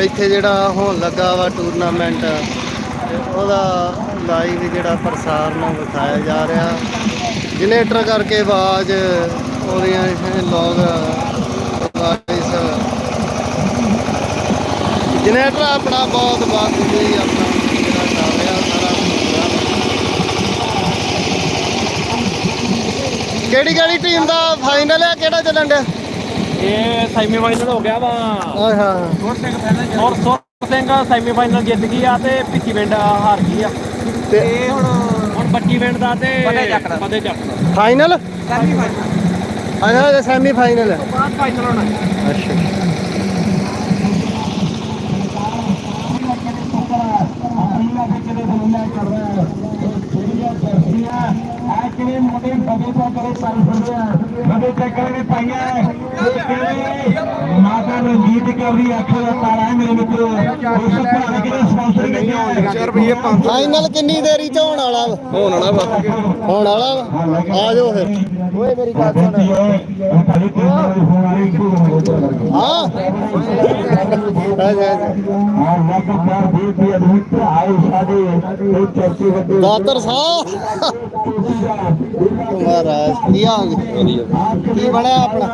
ਇੱਥੇ ਜਿਹੜਾ ਹੋਣ ਲੱਗਾ ਵਾ ਟੂਰਨਾਮੈਂਟ ਤੇ ਉਹਦਾ ਲਾਈਵ ਜਿਹੜਾ ਪ੍ਰਸਾਰਣ ਵਿਖਾਇਆ ਜਾ ਰਿਹਾ। ਜਨਰੇਟਰ ਕਰਕੇ ਆਵਾਜ਼, ਉਹਦੀਆਂ ਇਹ ਲੋਗ ਵਾਇਸ। ਜਨਰੇਟਰ ਆਪਣਾ ਬਹੁਤ ਬੰਦ ਆਪਣਾ ਜਿਹੜਾ ਚੱਲ ਰਿਹਾ, ਸਾਰਾ ਕਿਹੜੀ ਕਿਹੜੀ ਟੀਮ ਦਾ ਫਾਈਨਲ ਹੈ, ਕਿਹੜਾ ਚੱਲਣ ਡਿਆ? ਇਹ ਸੈਮੀ ਫਾਈਨਲ ਹੋ ਗਿਆ ਵਾ। ਹਾਂ ਹਾਂ ਔਰ ਸੁਰ ਸਿੰਘ ਸੈਮੀ ਫਾਈਨਲ ਜਿੱਤ ਗਈ ਆ ਤੇ ਭਿੱਖੀ ਪਿੰਡ ਹਾਰ ਗਈ ਆ। ਤੇ ਤੇ ਹੁਣ ਹੁਣ ਬੱਚੀ ਪਿੰਡ ਦਾ ਤੇ ਫਤਿਹ ਚੱਕ ਦਾ ਫਾਈਨਲ ਅੱਛਾ ਸੈਮੀ ਫਾਈਨਲ ਹੈ। ਬਾਅਦ ਫਾਈਨਲ ਹੋਣਾ। ਅੱਛਾ। ਕਿਵੇਂ ਮੁੰਡੇ ਬਗੇ ਤੋਂ ਕਰੇ ਸਾਲ ਫਿਰਦੇ ਆ। ਬਗੇ ਚੱਕਰ ਵੀ ਪਾਈਆਂ ਮਾਤਾ ਰਣਜੀਤ ਕੌਰੀ ਅੱਖਾਂ ਦਾ ਤਾਰਾ ਹੈ ਮੇਰੇ ਮਿੱਤਰੋ? ਉਸ ਭਰਾ ਕਿਹਨੇ ਸਪਾਂਸਰ ਰੁਪਏ 500 ਫਾਈਨਲ ਕਿੰਨੀ ਦੇਰੀ ਚ ਹੋਣ ਵਾਲਾ ਵਾ? ਹੋਣ ਵਾਲਾ ਵਾ। ਹੋਣ ਵਾਲਾ ਆ ਜਾਓ ਫਿਰ। ਓਏ ਮੇਰੀ ਗੱਲ ਸੁਣ। ਦਾਤਰ ਸਾਹਿਬ। ਮਹਾਰਾਜ ਕੀ ਜੀ? ਕੀ ਬਣਿਆ ਆਪਣਾ?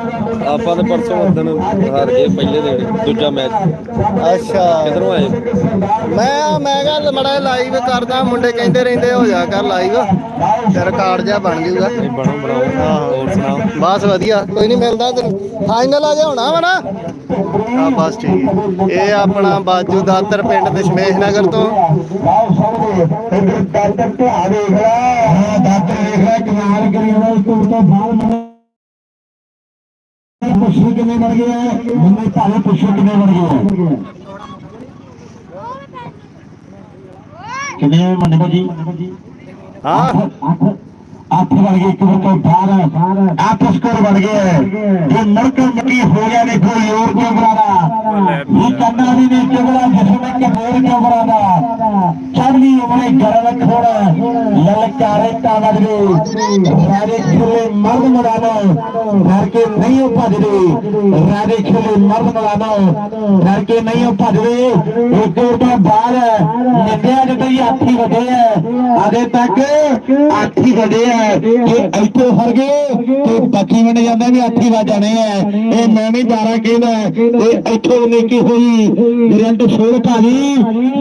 ਆਪਾਂ ਤੇ ਪਰਸੋਂ ਉਦਣ ਹਾਰ ਗਏ ਪਹਿਲੇ ਦਿਨ ਦੂਜਾ ਮੈਚ। ਅੱਛਾ। ਕਿਧਰੋਂ ਆਏ? ਮੈਂ ਮੈਂ ਕਿਹਾ ਮੜਾ ਲਾਈਵ ਕਰਦਾ ਮੁੰਡੇ ਕਹਿੰਦੇ ਰਹਿੰਦੇ ਹੋ ਜਾ ਕਰ ਲਾਈਵ ਰਿਕਾਰਡ ਜਿਹਾ ਬਣ ਜਾਊਗਾ। ਇਹ ਬਣੋ ਬਣਾਓ ਹੋਰ ਸੁਣਾਓ ਬਸ ਵਧੀਆ ਕੋਈ ਨਹੀਂ ਮਿਲਦਾ ਤੈਨੂੰ। ਫਾਈਨਲ ਆ ਜਾ ਹੋਣਾ ਵਾ ਨਾ। ਹਾਂ ਬਸ ਠੀਕ। ਹੈ। ਇਹ ਆਪਣਾ ਬਾਜੂ ਦਾਤਰ ਪਿੰਡ ਦਸ਼ਮੇਸ਼ ਨਗਰ ਤੋਂ। ਇਧਰ ਦਾਤਰ ਤੇ ਆ ਦੇਖ ਲੈ। ਹਾਂ ਦਾਤਰ ਦੇਖ ਲੈ ਕਮਾਲ ਕਰੀ ਜਾਂਦਾ ਇਸ ਤੋਂ ਮੰਨੇ ਪੁੱਛੂ ਕਿੰਨੇ ਬਣ ਗਏ ਮੰਨੇ ਭਾਵੇਂ ਪੁੱਛੂ ਕਿੰਨੇ ਬਣ ਗਏ ਕਿੰਨੇ ਮੰਨੇ ਭਾਜੀ ਹਾਂ ਅੱਠ ਬਣ ਗਏ ਇੱਕ ਤੋਂ ਬਾਹਰ ਅੱਠ ਸਕੋਰ ਬਣ ਗਏ ਜੇ ਮੜਕਾ ਮੱਕੀ ਹੋ ਗਿਆ ਦੇਖੋ ਯੋਰ ਕਿਉਂ ਬਰਾਦਾ ਇਹ ਕੰਨਾ ਵੀ ਨੇ ਚੁਗਲਾ ਜਿਸਨੇ ਕਿ ਮੋਰ ਕਿਉਂ ਬਰਾਦਾ ਚੜਨੀ ਉਮਰੇ ਗਰਲ ਖੋੜਾ ਲਲਕਾਰੇ ਤਾਵੜ ਦੇ ਰਾਰੇ ਖੁੱਲੇ ਮਰਦ ਮਰਾਨੋ ਘਰ ਕੇ ਨਹੀਂ ਉਹ ਭਜਦੇ। ਰਾਰੇ ਖੁੱਲੇ ਮਰਦ ਮਰਾਨੋ ਘਰ ਕੇ ਨਹੀਂ ਉਹ ਭਜਦੇ ਇੱਕ ਤੋਂ ਬਾਹਰ ਨਿੰਦਿਆ ਜਦੋਂ ਹੀ ਆਠੀ ਵਧੇ ਆ। ਅਜੇ ਤੱਕ ਆਠੀ ਵਧੇ ਆ। ਕਿ ਇੱਥੇ ਹਰ ਗਏ ਤੇ ਬਾਕੀ ਬਣ ਜਾਂਦਾ ਵੀ ਆਠੀ ਵੱਜ ਜਾਣੇ ਆ। ਇਹ ਮੈਂ ਨਹੀਂ 12 ਕਹਿੰਦਾ ਤੇ ਇੱਥੇ ਨੇਕੀ ਹੋਈ। ਰਿਜ਼ਲਟ ਛੋੜ ਭਾਜੀ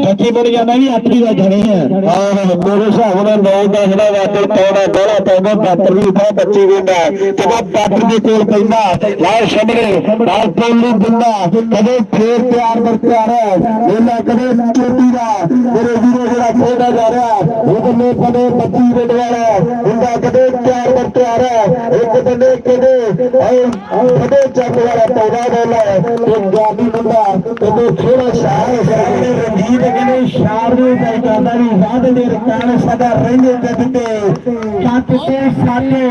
ਬਾਕੀ ਬਣ ਜਾਂਦਾ ਵੀ ਆਠੀ ਵੱਜ ਜਾਣੇ ਆ। ਆਹ, ਮੇਰੇ ਹਿਸਾਬ ਨਾਲ ਨੌ ਦਾ ਜਿਹੜਾ ਵਾਟਰ ਪਾਉਣਾ ਬੜਾ ਪੈਂਦਾ ਬਾਤਰ ਵੀ ਬਹੁਤ ਬੱਚੀ ਵੇਂਦਾ। ਤੇ ਬਾ ਦੇ ਕੋਲ ਪੈਂਦਾ, ਲਾਲ ਸਾਹਮਣੇ ਲਾਲ ਪੋਲ ਦਿੰਦਾ। ਕਦੇ ਫੇਰ ਪਿਆਰ ਬਰ ਪਿਆਰ ਇਹਨਾਂ ਕਦੇ ਚੋਟੀ ਦਾ। ਮੇਰੇ ਵੀਰੋ, ਜਿਹੜਾ ਖੇਡਾ ਜਾ ਰਿਹਾ, ਉਹਦੇ ਕਦੇ ਬੱਚੀ ਵੇਂਦ ਵਾਲਾ ਹੁੰਦਾ ਕਦੇ ਪਿਆਰ ਬਰ ਪਿਆਰ ਇੱਕ ਬੰਦੇ ਕਦੇ ਕਦੇ ਚੱਕ ਵਾਲਾ ਪੌਦਾ ਬੋਲਾ ਤੇ ਜਾਦੀ ਬੰਦਾ ਕਦੇ ਥੋੜਾ ਸ਼ਾਰ ਰਣਜੀਤ ਕਹਿੰਦੇ ਸ਼ਾਰ ਨੂੰ ਪੈ ਜਾਂਦਾ ਵਾਦ ਦੇ ਰਕਾਨ ਸਦਾ ਰਹਿੰਦੇ ਦਿੰਦੇ ਪੰਜ ਤੇ ਸਾਡੇ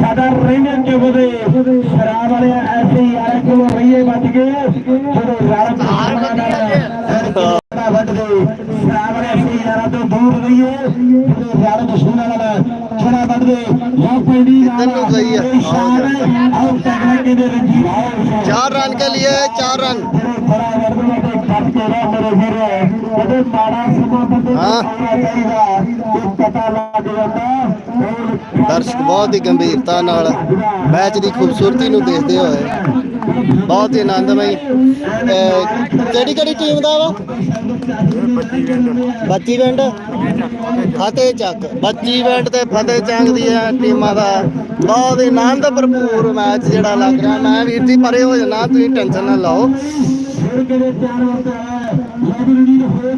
ਸਾਡਾ ਰਹਿਣੇ ਜੁਗਦੇ ਸ਼ਰਾਬ ਵਾਲੇ ਐਸੇ ਯਾਰ ਕੋਲ ਰਹੀਏ ਵੱਜ ਗਏ। ਜਦੋਂ ਯਾਰ ਮੁਸਲਮਾਨਾਂ ਵੱਢਦੇ ਸ਼ਰਾਬ ਵਾਲੇ ਐਸੇ ਯਾਰਾਂ ਤੋਂ ਦੂਰ ਰਹੀਏ। ਜਦੋਂ ਯਾਰ ਮੁਸਲਮਾਨਾਂ ਨਾਲ ਛੜਾ ਵੱਢਦੇ ਲੋਕ ਪੈਣੀ ਨਾਲ ਸ਼ਾਨ ਆਉ ਤਗੜੇ ਦੇ ਰੰਜੀ ਚਾਰ ਰਨ ਕੇ ਲਈ ਚਾਰ ਰਨ। ਥੋੜਾ ਵਰਦ ਮੈਂ ਕੱਟ ਕੇ ਰਹਾ ਮੇਰੇ ਵੀਰ। ਕਦੇ ਮਾੜਾ ਸਮਾਂ ਬੰਦੇ ਨੂੰ ਹਾਂ। ਆਉਣਾ ਚਾਹੀਦਾ। ਇਹ ਪਤਾ ਲੱਗ ਜਾਂਦਾ। ਉਹ ਦਰਸ਼ਕ ਬਹੁਤ ਹੀ ਗੰਭੀਰਤਾ ਨਾਲ ਮੈਚ ਦੀ ਖੂਬਸੂਰਤੀ ਨੂੰ ਦੇਖਦੇ ਹੋਏ ਬਹੁਤ ਹੀ ਆਨੰਦਮਈ ਕਿਹੜੀ ਕਿਹੜੀ ਟੀਮ ਦਾ ਵਾ? ਬੱਚੀ ਪਿੰਡ। ਫਤਿਹ ਚੱਕ ਬੱਚੀ ਪਿੰਡ ਤੇ ਫਤਿਹ ਚੱਕ ਦੀਆਂ ਟੀਮਾਂ ਦਾ ਬਹੁਤ ਹੀ ਆਨੰਦ ਭਰਪੂਰ ਮੈਚ ਜਿਹੜਾ ਲੱਗ ਰਿਹਾ। ਮੈਂ ਵੀਰ ਜੀ ਪਰੇ ਹੋ ਜਾਣਾ ਤੁਸੀਂ ਟੈਨਸ਼ਨ ਨਾ ਲਓ। ਹੈ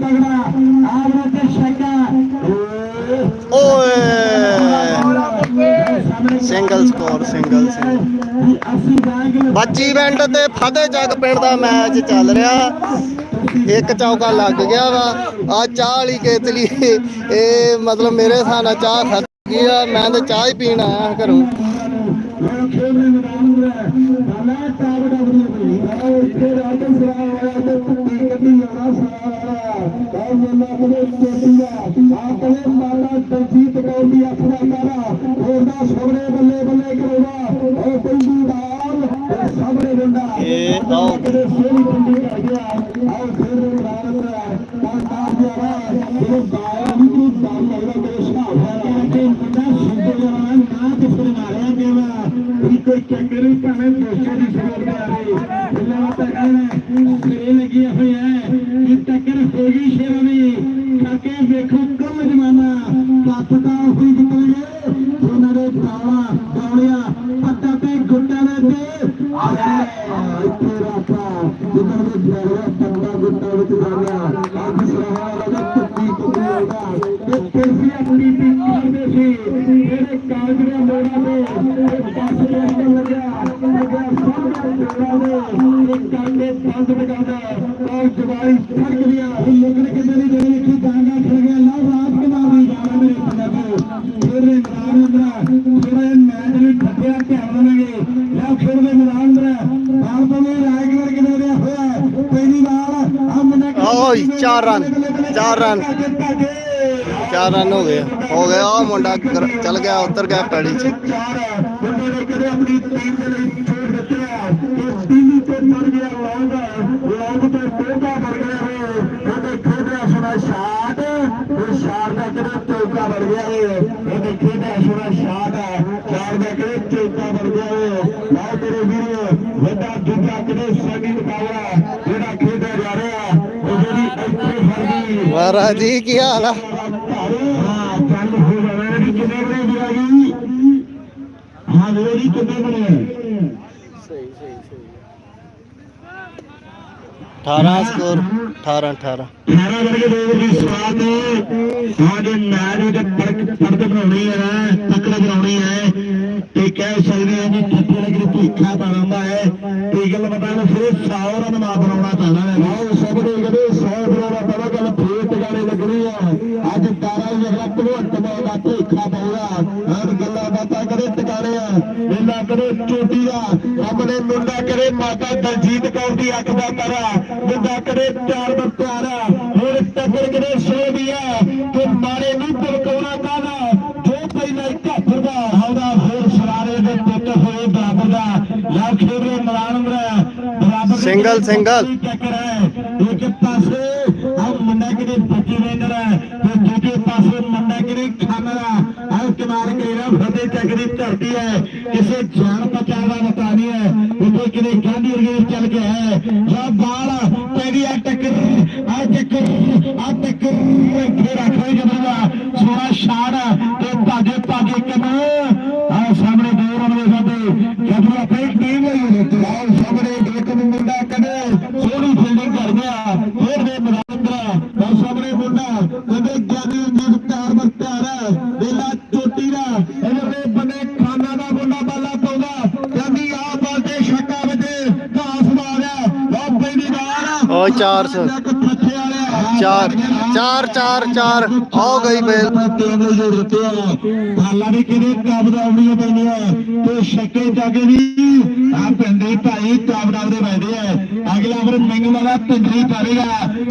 ਆਵਰੇ ਤੇ ਸ਼ੈਕਾ। ਓਏ। ਸਿੰਗਲ ਸਕੋਰ ਸਿੰਗਲ ਸਿੰਗਲ ਬੱਚੀ ਪਿੰਡ ਤੇ ਫਤਿਹ ਚੱਕ ਪਿੰਡ ਦਾ ਮੈਚ ਚੱਲ ਰਿਹਾ। ਇੱਕ ਚੌਕਾ ਲੱਗ ਗਿਆ ਵਾ। ਆ ਚਾਹ ਵਾਲੀ ਕੇਤਲੀ ਇਹ ਮਤਲਬ ਮੇਰੇ ਹਿਸਾਬ ਨਾਲ ਚਾਹ ਖਤ ਗਈ ਆ। ਮੈਂ ਤਾਂ ਚਾਹ ਹੀ ਪੀਣ ਆਇਆ ਘਰੋਂ। ਮੈਦਾਨ और ये लोग ने चेतिया आपने माता दलजीत कौर की अपना तारा रोदा सबरे बल्ले बल्ले करेगा और कुंडी दाल और सबरे डंडा ये आओ तेरे सोनी कुंडी कर गया और फिर भारत का तांता जरा तेरे गायब की दाल लग रहा तेरे साथ है कि मुंडा सिंधु जरा ना किसने मारा देवा भी कोई चक्कर ही पाने दोस्तों की खबर आ रही है लगा तक है लगी हुई है जिसे हमें ताकि बेखुद कम जमाना ਪੰਜਾਬੀ ਮੈਦਾਨ ਅੰਦਰ ਥੋੜਾ ਮੈਚ ਨੂੰ ਠੱਪਿਆ ਧਿਆਨ ਦੇਵਾਂਗੇ ਲੈ ਫਿਰ ਦੇ ਮੈਦਾਨ ਅੰਦਰ ਬਾਲ ਬਣੇ ਰਾਜਗੜ ਕਿਨੇ ਦੇ ਹੋਇਆ ਪਹਿਲੀ ਵਾਰ ਆ ਮੁੰਡਾ ਓਏ, ਚਾਰ ਰਨ, ਚਾਰ ਰਨ। ਚਾਰ ਰਨ ਹੋ ਗਏ ਹੋ ਗਿਆ ਉਹ ਮੁੰਡਾ ਚੱਲ ਗਿਆ ਉਤਰ ਗਿਆ ਪੈੜੀ 'ਚ ਚਾਰ ਮੁੰਡੇ ਨੇ ਕਦੇ ਆਪਣੀ ਟੀਮ ਦੇ ਲਈ ਛੋੜ ਦਿੱਤਾ ਇਹ ਟੀਮ ਤੇ ਮਰ ਗਿਆ ਲੌਂਗ ਲੌਂਗ ਤੇ ਟੋਕਾ ਬਣ ਗਿਆ ਹੈ ਉਹਦੇ ਖੇਡਿਆ ਸੁਣਾ ਸ਼ਾਟ ਉਹ ਸ਼ਾਟ ਦਾ ਕਿਹੜਾ ਟੋਕਾ ਬਣ ਗਿਆ ਹੈ ਉਹਦੇ ਖੇਡਿਆ ਸੁਣਾ ਸ਼ਾਟ ਸ਼ਾਟ ਦਾ ਕਿਹੜਾ ਟੋਕਾ ਬਣ ਗਿਆ ਹੈ ਲਾਓ ਤੇਰੇ ਵੀਰ, ਵੱਡਾ ਦੂਜਾ ਕਿਹੜੇ ਸਾਡੀ ਮੁਕਾਬਲਾ ਜਿਹੜਾ ਖੇਡਿਆ ਜਾ ਰਿਹਾ। ਉਹ ਜਿਹੜੀ ਇੱਥੇ ਫਰਦੀ ਮਹਾਰਾਜ ਜੀ, ਕੀ ਹਾਲ ਆ ਹਾਂ ਚੱਲ ਹੋ ਜਾਣਾ ਵੀ ਕਿੰਨੇ ਬਣੇ ਦੀ ਆ ਗਈ ਹਾਂ ਵੇਰੀ ਕਿੰਨੇ ਬਣੇ ਸਹੀ ਸਹੀ ਸਹੀ 18 ਸਕੋਰ 18 18 ਖਾਣਾ ਵਰਗੇ ਲੋਕ ਦੀ ਸਵਾਦ ਹਾਂ ਜੇ ਮੈਚ ਵਿੱਚ ਪੜਕ ਪੜਕ ਬਣਾਉਣੀ ਹੈ, ਤਕੜਾ ਬਣਾਉਣੀ ਹੈ। ਤੇ ਕਹਿ ਸਕਦੇ ਹਾਂ ਜੀ ਠੱਠੇ ਲੱਗੇ ਭੀਖਾ ਬਣਾਉਂਦਾ ਹੈ। ਇਹ ਗੱਲ ਪਤਾ ਫਿਰ 100 ਰਨ ਮਾ ਬਣਾਉਣਾ ਪੈਣਾ ਹੈ। ਆਓ ਸਭ ਦੇ ਕਹਿੰਦੇ 100 ਬਣਾਉਣਾ ਪੈਣਾ ਗੱਲ ਫੇਰ ਟਿਕਾਣੇ ਲੱਗਣੀ ਆ ਅੱਜ 12 ਜਿਹੜਾ ਭਗਵੰਤ ਮਾਨ ਦਾ ਭੀਖਾ ਪਾਉਗਾ ਹਰ ਗੱਲਾਂ ਕਰੇ ਟਿਕਾਣੇ ਆ ਇਹਨਾਂ ਕਰੇ ਚੋਟੀ ਦਾ। ਆਪਣੇ ਮੁੰਡਾ ਕਰੇ ਮਾਤਾ ਦਲਜੀਤ ਕੌਰ ਦੀ ਅੱਖ ਦਾ ਤਾਰਾ। ਮੁੰਡਾ ਕਰੇ ਪਿਆਰ ਦਾ ਪਿਆਰਾ। ਹੁਣ ਟੱਕਰ ਕਰੇ ਸੋ ਦਿਆ ਤੇ ਮਾਰੇ ਨੂੰ ਪਲਕਾਉਣਾ ਕਾਦਾ ਜੋ ਪਹਿਲਾਂ ਘੱਟ ਦਾ ਹੌਦਾ ਹੋਰ ਸਰਾਰੇ ਦੇ ਪੁੱਤ ਹੋਏ ਬਰਾਬਰ ਦਾ। ਲਾ ਖੇਡੇ ਮਲਾਨ ਬਰਾਬਰ ਸਿੰਗਲ, ਸਿੰਗਲ। ਚੱਕਰ ਹੈ ਇੱਕ ਪਾਸੇ ਆ ਮੁੰਡਾ ਕਿਤੇ ਬੱਜੀ ਰਹਿੰਦਾ ਹੈ ਤੇ ਦੂਜੇ ਪਾਸੇ ਮੁੰਡਾ ਕਿਤੇ ਖਾਨਰਾ ਆ ਕਿਨਾਰ ਕਿਹੜਾ ਫਤੇ ਚੱਕ ਦੀ ਧਰਤੀ ਹੈ। ਕਿਸੇ ਜਾਨ ਪਛਾਣ ਦਾ ਪਤਾ ਨਹੀਂ ਹੈ। ਉੱਥੇ ਕਿਤੇ ਗਾਂਧੀ ਵਰਗੇ ਚੱਲ ਗਿਆ ਹੈ। ਜਾਂ ਬਾਲ ਪੈਰੀ ਆ ਟੱਕਰ ਆ ਟੱਕਰ ਆ ਟੱਕਰ, ਇੱਥੇ ਰੱਖੇ ਜਦੂਗਾ ਸੋਹਣਾ ਸ਼ਾਟ ਤੇ ਭਾਗੇ ਭਾਗੇ ਕਮਾ ਆ ਸਾਹਮਣੇ ਦੋ ਰਨ ਦੇ ਸਾਡੇ ਜਦੋਂ ਆਪਣੀ ਟੀਮ ਲਈ ਉਹਦੇ ਤੇ ਆਹ ਸਾਹਮਣੇ ਇੱਕ ਮੁੰਡਾ ਕਦੇ ਸੋਹਣੀ ਫੀਲਡਿੰਗ ਕਰ ਗਿਆ ਫੇਰ ਦੇ ਮਰਾਂਦਰਾ ਆ ਸਾਹਮਣੇ ਮੁੰਡਾ ਕਦੇ ਗਿਆਨੀ ਜੀ ਪਿਆਰ ਮਸਤਾਰ ਚੋਟੀ ਦਾ ਇਹਦੇ ਬੰਦੇ ਖਾਨਾ ਦਾ ਮੁੰਡਾ ਬਾਲਾ ਪਾਉਂਦਾ। ਕਹਿੰਦੀ ਆ ਬਾਲ ਤੇ ਛੱਕਾ ਵਿੱਚ ਘਾਸ ਮਾਰਿਆ ਲਓ ਪਹਿਲੀ ਵਾਰ ਓ 400 ਥੱਥੇ ਵਾਲਿਆ ਚਾਰ ਚਾਰ ਚਾਰ ਚਾਰ, ਹੋ ਗਈ ਵੀ ਕਿਹਦੇ ਕਾਬਦਾ ਆਉਣੀਆਂ ਪੈਣੀਆਂ? ਤੇ ਛੱਕੇ ਜਾਗੇ ਵੀ ਆ ਪਿੰਡੇ ਭਾਈ ਕਾਬਦਾ ਦੇ ਬੈਠੇ ਆ। ਅਗਲਾ ਵਰ ਮਿੰਗ ਵਾਲਾ ਪਿੰਡਰੀ ਪਾਵੇਗਾ।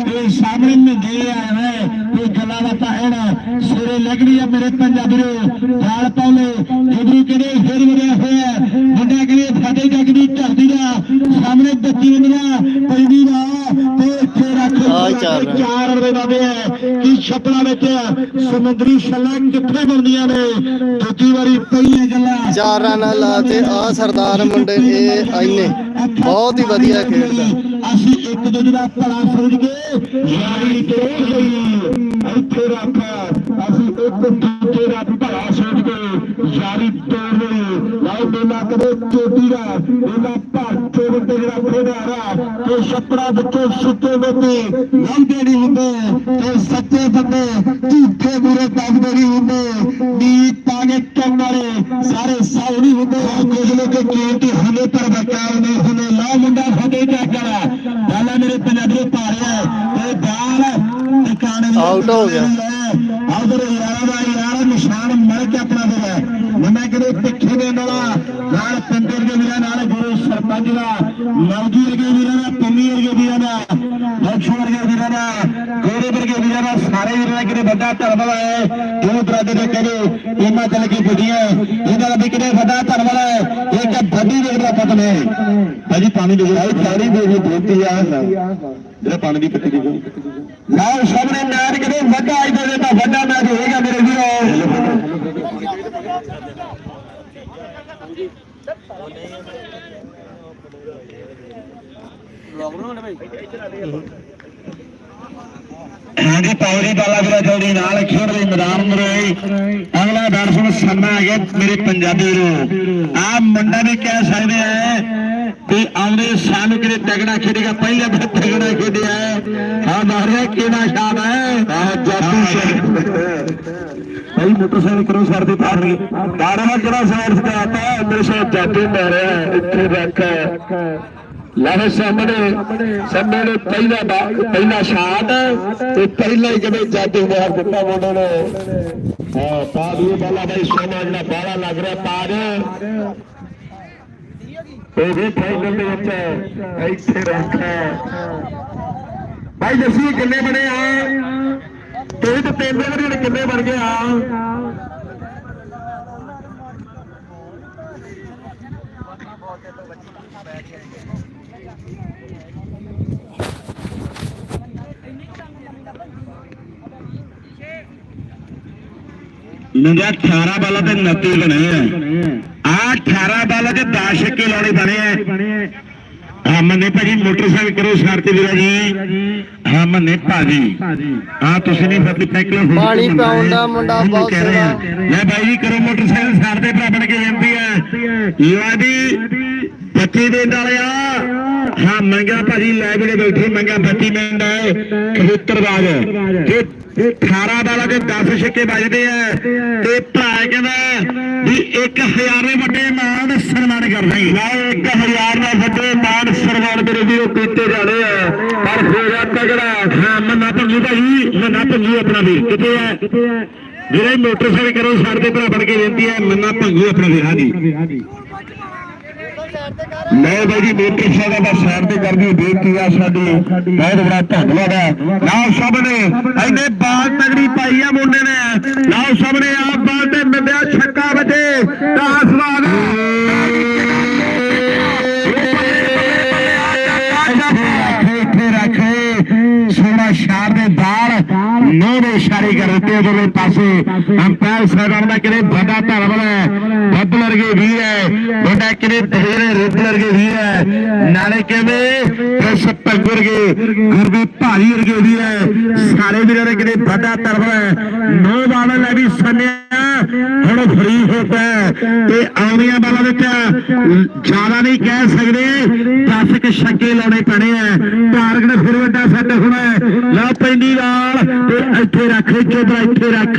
ਤੇ ਸਾਹਮਣੇ ਮਿੰਦੇ ਆਏ ਨੇ ਤੇ ਗੱਲਾਂ ਦਾ ਪਹਿਣ ਸਿਰੇ ਲੱਗਣੀ ਆ ਮੇਰੇ ਪੰਜਾਬੀ ਨੂੰ ਨਾਲ ਪਾਉਲੇ ਇਧਰੂ ਕਿਹੜੇ ਫਿਰ ਵੜਿਆ ਹੋਇਆ ਮੁੰਡਾ ਕਿਹੜੇ ਫਤਿਹ ਜੱਗ ਦੀ ਧਰਤੀ ਦਾ। ਸਾਹਮਣੇ ਬੱਤੀ ਬੰਦਿਆ ਪੈਂਦੀ ਦਾ ਚਾਰ ਰਨ। ਦੇ ਦਾਦੇ ਆ ਕਿ ਛੱਪੜਾ ਵਿੱਚ ਸਮੁੰਦਰੀ ਛੱਲਾਂ ਕਿੱਥੇ ਬਣਦੀਆਂ ਨੇ ਦੂਜੀ ਵਾਰੀ ਪਈਆਂ ਗੱਲਾਂ ਚਾਰ ਰਨ ਲਾ ਤੇ ਆ ਸਰਦਾਰ ਮੁੰਡੇ ਇਹ ਆਈਨੇ ਬਹੁਤ ਹੀ ਵਧੀਆ ਖੇਡਦਾ ਅਸੀਂ ਇੱਕ ਦੂਜੇ ਦਾ ਭਲਾ ਸਮਝ ਕੇ ਯਾਰੀ ਤੋੜ ਲਈ ਇੱਥੇ ਰੱਖ ਅਸੀਂ ਇੱਕ ਦੂਜੇ ਦਾ ਭਲਾ ਸਮਝ ਕੇ ਯਾਰੀ ਤੋੜ ਲਈ ਲਾਓ ਮੇਲਾ ਕਦੇ ਚੋਟੀ ਦਾ ਇਹਦਾ ਭਰ ਚੋੜ ਤੇ ਜਿਹੜਾ ਖੇਡਾਰਾ ਤੇ ਛੱਪੜਾ ਵਿੱਚੋਂ ਸੁੱਤੇ ਬੰਦੇ ਲੰਘਦੇ ਨਹੀਂ ਹੁੰਦੇ ਤੇ ਸੱਚੇ ਬੰਦੇ ਝੂਠੇ ਬੁਰੇ ਦੱਬਦੇ ਨਹੀਂ ਹੁੰਦੇ। ਨੀਤ ਪਾਗੇ ਕੰਮਾਰੇ ਸਾਰੇ ਸਾਉ ਨਹੀਂ ਹੁੰਦੇ। ਕੁਝ ਲੋਕ ਕੀਮਤੀ ਹਮੇ ਪਰ ਬਚਾਉ ਨਹੀਂ ਹੁੰਦੇ ਲਾ ਮੁੰਡਾ ਫਤੇ ਜਾਗੜਾ ਬਾਲਾ ਮੇਰੇ ਪੰਜਾਬੀ ਪਾਰਿਆ ਤੇ ਬਾਲ ਟਿਕਾਣੇ Out ਹੋ ਗਿਆ। ਆਦਰ ਯਾਰਾ ਦਾ ਯਾਰ ਨਿਸ਼ਾਨ ਮਰ ਕੇ ਆਪਣਾ ਦੇ ਮੁੰਡਾ ਕਿਤੇ ਪਿੱਛੇ ਦੇ ਨਾਲ ਨਾਲ ਪਿੰਦਰ ਦੇ ਵੀਰਾਂ ਨਾਲ ਗੁਰੂ ਸਰਪੰਚ ਦਾ ਮੌਜੀ ਵਰਗੇ ਵੀਰਾਂ ਦਾ به ڪڏهن ਲਓ ਸਾਹਮਣੇ پاڻي جو ਵੱਡਾ جي ਦੇ ਤਾਂ ਵੱਡਾ ਮੈਚ ਹੋਏਗਾ ਮੇਰੇ ਵੀਰੋ ਹਾਂਜੀ ਪੌੜੀ ਬਾਲਾ ਵੀਰਾ ਜਲਦੀ ਨਾਲ ਖੇਡ ਦੇ ਮੈਦਾਨ ਮਰੇ ਅਗਲਾ ਬੈਟਸਮੈਨ ਸੰਨਾ ਆ ਗਿਆ ਮੇਰੇ ਪੰਜਾਬੀ ਨੂੰ ਆ ਮੁੰਡਾ ਵੀ ਕਹਿ ਸਕਦੇ ਆ ਕਿ ਆਉਂਦੇ ਸਾਲ ਕਿਤੇ ਤਗੜਾ ਖੇਡੇਗਾ ਪਹਿਲੇ ਵੀ ਤਗੜਾ ਖੇਡਿਆ। ਹਾਂ ਮਾਰਿਆ ਕਿਹੜਾ ਸ਼ਾਟ ਹੈ? ਆ ਜਾਦੂ ਸ਼ਾਟ ਭਾਈ ਮੋਟਰਸਾਈਕਲ ਕਰੋ ਸਰ ਦੇ ਪਾਰ ਬਾਰਾਂ ਕਿਹੜਾ ਸਾਈਡ ਤੇ ਆਤਾ ਮੇਰੇ ਸਾਹ ਜਾਦੂ ਮਾਰਿਆ ਇੱਥੇ ਰੱਖ ਲਾਹੇ ਸਾਹਮਣੇ ਸਾਹਮਣੇ ਪਹਿਲਾ ਬਾ- ਪਹਿਲਾ ਸ਼ਾਟ ਤੇ ਪਹਿਲਾ ਹੀ ਕਦੇ ਜਾਦੂ ਮਾਰ ਦਿੱਤਾ ਮੁੰਡੇ ਨੇ। ਹਾਂ, ਪਾ ਦੂਏ ਬਾਲਾ ਬਾਈ ਸੋਨਾ, ਜਿਹੜਾ ਬਾਲਾ ਲੱਗ ਰਿਹਾ ਪਾਰ ਉਹ ਵੀ ਫਾਈਨਲ ਦੇ ਵਿੱਚ ਇੱਥੇ ਰੱਖਿਆ। ਭਾਈ ਦੱਸੀ ਕਿੰਨੇ ਬਣੇ ਆ? ਤੇ ਤੇ ਤਿੰਨ ਦੇ ਕਿੰਨੇ ਬਣ ਗਏ ਆ? ਨੰਗਾ 18 ਬਾਲਾ ਤੇ 29 ਬਣੇ ਆ। ਆ 18 ਬਾਲਾ ਤੇ 10 ਛੱਕੇ ਲਾਉਣੇ ਬਣੇ ਆ। ਹਾਂ ਮੰਨੇ ਭਾਜੀ ਮੋਟਰਸਾਈਕਲ ਕਰੋ ਸਰ ਤੇ ਵੀਰਾ ਜੀ। ਹਾਂ ਮੰਨੇ ਭਾਜੀ। ਹਾਂ ਤੁਸੀਂ ਨਹੀਂ ਫਤਿਹ ਸਾਈਕਲ ਪਾਣੀ ਪਾਉਣ ਦਾ ਮੁੰਡਾ ਬਹੁਤ ਸੋਹਣਾ। ਲੈ ਬਾਈ ਜੀ ਕਰੋ ਮੋਟਰਸਾਈਕਲ ਸਰ ਦੇ ਭਰਾ ਬਣ ਕੇ ਬੇਨਤੀ ਹੈ ਯਾ ਦੀ ਬੱਚੀ ਦੇ ਵਾਲਿਆ ਹਾਂ ਮੰਗਾ ਭਾਜੀ ਲੈ ਵੀਰੇ ਬੈਠੇ ਮੰਗਾ ਬੱਤੀ ਮਿੰਟ ਹੈ ਕਬੂਤਰਬਾਜ਼। ਤੇ 18 ਵਾਲਾ ਤੇ 10 ਛੱਕੇ ਵੱਜਦੇ ਆ ਤੇ ਭਰਾ ਕਹਿੰਦਾ ਵੀ 1000 ਦੇ ਵੱਡੇ ਮਾਨ ਸਨਮਾਨ ਕਰਦਾ ਹੀ ਨਾ 1000 ਦਾ ਵੱਡੇ ਮਾਨ ਸਨਮਾਨ ਮੇਰੇ ਵੀ ਉਹ ਕੀਤੇ ਜਾਣੇ ਆ। ਪਰ ਹੋ ਗਿਆ ਤਗੜਾ। ਹਾਂ ਮੰਨਾ ਭੰਗੂ ਭਾਈ ਮੰਨਾ ਭੰਗੂ ਆਪਣਾ ਵੀਰ ਕਿੱਥੇ ਹੈ ਵੀਰੇ ਮੋਟਰਸਾਈਕਲ ਕਰੋ ਦੇ ਭਰਾ ਬਣ ਕੇ ਬੇਨਤੀ ਹੈ ਮੰਨਾ ਭੰਗੂ ਆਪਣਾ ਵੀਰ ਹਾਂਜੀ ਮੈਂ ਬਾਈ ਜੀ ਮੋਟਰਸਾਈਕਲ ਦਾ ਸਾਈਡ ਤੇ ਕਰਦੀ ਬੇਨਤੀ ਆ ਸਾਡੀ। ਬਹੁਤ ਬੜਾ ਧੰਨਵਾਦ ਹੈ। ਲਾਓ ਸਭ ਨੇ ਐਨੇ ਬਾਲ ਤਗੜੀ ਪਾਈ ਆ ਮੁੰਡੇ ਨੇ। ਲਾਓ ਸਭ ਨੇ ਆਪ ਬਾਲ ਤੇ ਮਿਲਿਆ ਛੱਕਾ ਵੱਜੇ। ਤਾਂ ਸਵਾਦ ਨੋ ਇਸ਼ਾਰੇ ਕਰ ਦਿੱਤੇ ਉਹਦੇ ਪਾਸੇ। ਅੰਪਾਇਰ ਸਾਹਿਬਾਨ ਦਾ ਕਿਹੜੇ ਵੱਡਾ ਧਰਮ ਹੈ? ਬੱਦਲ ਵਰਗੇ ਵੀ ਹੈ। ਵੱਡਾ ਕਿਹੜੇ ਤੇਰੇ ਰੁੱਦ ਵਰਗੇ ਵੀ ਹੈ? ਨਾਲੇ ਕਹਿੰਦੇ ਪ੍ਰਸ ਪੱਗਰ ਕੇ ਭਾਰੀ ਵਰਗੇ ਵੀ ਹੈ। ਸਾਰੇ ਵੀਰਾਂ ਦੇ ਕਿਹੜੇ ਵੱਡਾ ਧਰਮ ਹੈ? ਨੋ ਬਾਲ ਲੈ ਵੀ ਸੰਨਿਆ ਹੁਣ ਫਰੀ ਹੋ ਪਿਆ ਤੇ ਆਉਂਦੀਆਂ ਬਾਲਾਂ ਵਿੱਚ ਜ਼ਿਆਦਾ ਨਹੀਂ ਕਹਿ ਸਕਦੇ। 10 ਕਿ ਛੱਕੇ ਲਾਉਣੇ ਪੈਣੇ ਆ। ਟਾਰਗੇਟ ਫਿਰ ਵੱਡਾ ਸੈੱਟ ਹੋਣਾ ਹੈ। ਲਾ ਪੈਂਦੀ ਨਾਲ ਤੇ ਇੱਥੇ ਰੱਖ ਚੋਬਰਾ ਇੱਥੇ ਰੱਖ।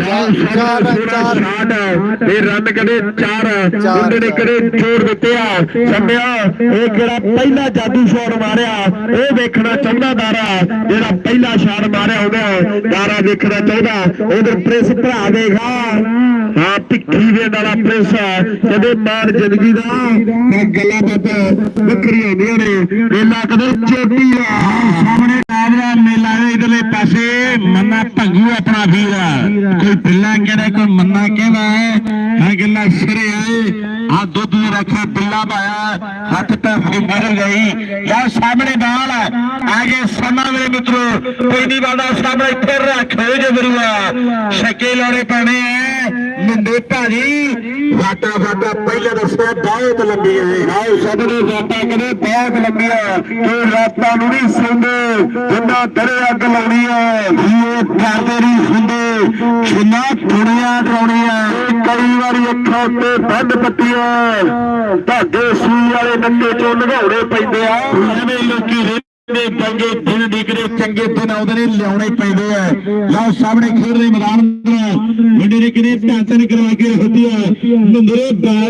ਚਾਰ, ਚਾਰ। ਸ਼ਾਟ ਤੇ ਰਨ ਕਦੇ 4 ਮੁੰਡੇ ਨੇ ਕਦੇ ਜੋੜ ਦਿੱਤੇ ਆ ਸੰਭਿਆ ਇਹ ਕਿਹੜਾ ਪਹਿਲਾ ਜਾਦੂ ਸ਼ਾਟ ਮਾਰਿਆ? ਉਹ ਵੇਖਣਾ ਚਾਹੁੰਦਾ ਦਾਰਾ ਜਿਹੜਾ ਪਹਿਲਾ ਸ਼ਾਟ ਮਾਰਿਆ ਉਹਦਾ ਦਾਰਾ ਦੇਖਣਾ ਚਾਹੁੰਦਾ। ਉਧਰ ਪ੍ਰਿੰਸ ਭਰਾ ਦੇਖਾ ਹਾਂ ਭਿੱਖੀ ਦੇ ਨਾਲ ਪ੍ਰਿੰਸ ਕਦੇ ਮਾਰ ਜ਼ਿੰਦਗੀ ਦਾ ਗੱਲਾਂ ਬਾਤਾਂ ਵੱਖਰੀਆਂ ਹੁੰਦੀਆਂ ਨੇ। ਮੇਲਾ ਕਦੇ ਚੋਟੀ ਆ ਸਾਹਮਣੇ ਕਾਬਰਾ ਮੇਲਾ ਦੇ ਇਧਰਲੇ ਪਾਸੇ ਮੰਨਾ ਭੰਗੂ ਆਪਣਾ ਵੀਰ ਆ। ਕੋਈ ਬਿੱਲਾ ਕਹਿੰਦਾ ਕੋਈ ਮੰਨਾ ਕਹਿੰਦਾ ਹੈ ਹਾਂ ਗੱਲਾਂ ਸਿਰੇ ਆਏ ਆ ਦੁੱਧ ਦੀ ਰੱਖੇ ਬਿੱਲਾ ਪਾਇਆ ਹੱਥ ਤੇ ਮਰ ਗਈ। ਯਾ ਸਾਹਮਣੇ ਨਾਲ ਆਗੇ ਸਮਾਂ ਮੇਰੇ ਮਿੱਤਰੋ। ਕੋਈ ਨਹੀਂ ਵਾਦਾ ਸਾਹਮਣੇ ਫਿਰ ਰੱਖੋ ਜੇ ਬਰੂਆ ਛੱਕੇ ਲਾਉਣੇ ਪੈਣੇ ਐ ਮੁੰਡੇ ਭਾਜੀ ਵਾਟਾ ਵਾਟਾ ਪਹਿਲੇ ਦੱਸਿਆ, ਬਹੁਤ ਲੰਬੀ ਹੈ ਆਓ ਸਾਹਮਣੇ ਵਾਟਾ ਕਦੇ ਬਹੁਤ ਲੰਬੀ ਹੈ ਇਹ ਰਾਤਾਂ ਨੂੰ ਨਹੀਂ ਸੁਣਦੇ ਜਿੰਨਾ ਦਰੇ ਅੱਗ ਲਾਉਣੀ ਹੈ ਇਹ ਕਰਦੇ ਨਹੀਂ ਸੁਣਦੇ ਜਿੰਨਾ ਦੁਨੀਆ ਡਰਾਉਣੀ ਹੈ ਕਈ ਵਾਰੀ ਅੱਖਾਂ ਉੱਤੇ ਬੰਦ ਪੱਟੀਆਂ। ਧਾਗੇ ਸੂਈ ਵਾਲੇ ਨੱਕੇ ਚੋਂ ਲਗਾਉਣੇ ਪੈਂਦੇ ਆ। ਐਵੇਂ ਲੋਕੀ ਦੇ ਚੰਗੇ ਦਿਨ ਡਿਗਰੇ ਚੰਗੇ ਦਿਨ ਆਉਂਦੇ ਨੇ, ਲਿਆਉਣੇ ਪੈਂਦੇ ਆ। ਲਓ ਸਾਹਮਣੇ ਖੇਡ ਰਹੇ ਮੈਦਾਨ ਅੰਦਰ ਮੁੰਡੇ ਨੇ ਕਿਨੇ ਢਾਂਚਨ ਕਰਵਾ ਕੇ ਰੱਖਦੀ ਆ। ਮੁੰਡੇ ਬੈਟ